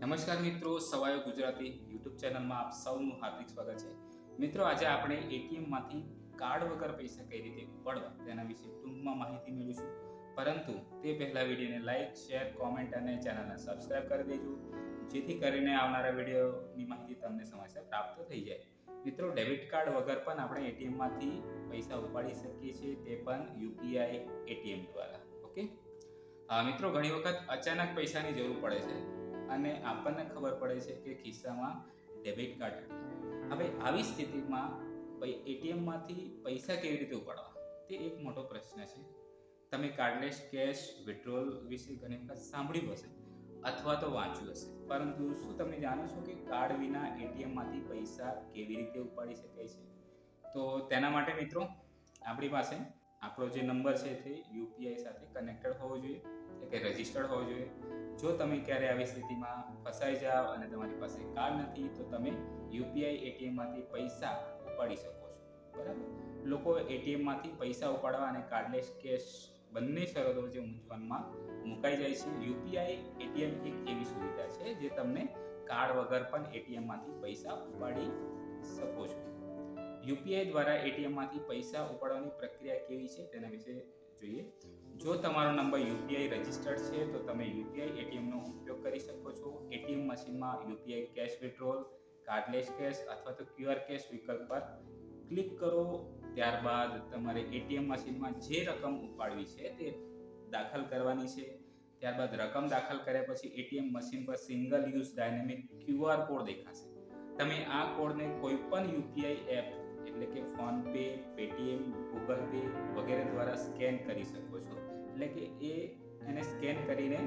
નમસ્કાર મિત્રો, સવાયો ગુજરાતી યુટ્યુબ ચેનલમાં આપ સૌનું હાર્દિક સ્વાગત છે. મિત્રો, આજે આપણે એટીએમમાંથી કાર્ડ વગર પૈસા કઈ રીતે ઉપાડવા તેના વિશે ટૂંકમાં માહિતી મેળવીશું. પરંતુ તે પહેલા વિડીયોને લાઈક, શેર, કોમેન્ટ અને ચેનલને સબસ્ક્રાઇબ કરી દેજો. જેથી કરીને આવનારા વિડીયોની માહિતી તમને સમયસર પ્રાપ્ત થઈ જાય. મિત્રો, ડેબિટ કાર્ડ વગર પણ આપણે એટીએમમાંથી પૈસા ઉપાડી શકીએ છીએ તે પણ યુપીઆઈ એટીએમ દ્વારા. ઓકે? મિત્રો, ઘણી વખત અચાનક પૈસાની જરૂર પડે છે. અને આપણને ખબર પડે છે કે ખિસ્સામાં ડેબિટ કાર્ડ હવે આવી સ્થિતિમાં એટીએમમાંથી પૈસા કેવી રીતે ઉપાડવા? તે એક મોટો પ્રશ્ન છે. તમે કાર્ડલેસ કેશ વિડ્રોલ વિશે ઘણી વખત સાંભળ્યું હશે અથવા તો વાંચ્યું હશે. પરંતુ શું તમે જાણો છો કે કાર્ડ વિના એટીએમમાંથી પૈસા કેવી રીતે ઉપાડી શકાય છે? તો તેના માટે મિત્રો, આપણી પાસે આપણો જે નંબર છે તે યુપીઆઈ સાથે કનેક્ટેડ હોવો જોઈએ, એટલે કે રજિસ્ટર્ડ હોવો જોઈએ. જો તમે ક્યારે આવી સ્થિતિમાં ફસાઈ જાઓ અને તમારી પાસે કાર્ડ નથી, તો તમે યુપીઆઈ એટીએમમાંથી પૈસા ઉપાડી શકો છો. બરાબર? લોકો એટીએમમાંથી પૈસા ઉપાડવા અને કાર્ડલેસ કેશ બંને શરતો જે મૂંઝવણમાં મુકાઈ જાય છે. યુપીઆઈ એટીએમ એક એવી સુવિધા છે જે તમને કાર્ડ વગર પણ એટીએમમાંથી પૈસા ઉપાડી શકો છો. યુપીઆઈ દ્વારા એટીએમમાંથી પૈસા ઉપાડવાની પ્રક્રિયા કેવી છે તેના વિશે જોઈએ. જો તમારો નંબર યુપીઆઈ રજિસ્ટર્ડ છે, તો તમે યુપીઆઈ એટીએમનો ઉપયોગ કરી શકો છો. એટીએમ મશીનમાં UPI cash withdrawal, cardless cash અથવા તો ક્યુઆર કેશ વિકલ્પ પર ક્લિક કરો. ત્યારબાદ તમારે એટીએમ મશીનમાં જે રકમ ઉપાડવી છે તે દાખલ કરવાની છે. ત્યારબાદ રકમ દાખલ કર્યા પછી એટીએમ મશીન પર single use dynamic QR code દેખાશે. તમે આ કોડને કોઈ પણ યુપીઆઈ એપ એટલે કે ફોન પેટીએમ, ગૂગલ પે વગેરે દ્વારા સ્કેન કરી શકો છો. એટલે કે એ એને સ્કેન કરીને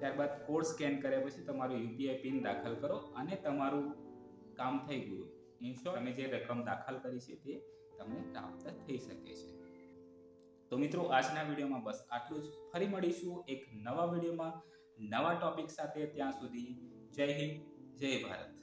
ત્યારબાદ કોડ સ્કેન કર્યા પછી તમારું યુપીઆઈ પિન દાખલ કરો અને તમારું કામ થઈ ગયું. ઇન્શ્યોર તમે જે રકમ દાખલ કરી છે તે તમને પ્રાપ્ત થઈ શકે છે. તો મિત્રો, આજના વિડીયોમાં બસ આટલું જ. ફરી મળીશું એક નવા વિડીયોમાં નવા ટોપિક સાથે ત્યાં સુધી. જય હિન્દ, જય ભારત.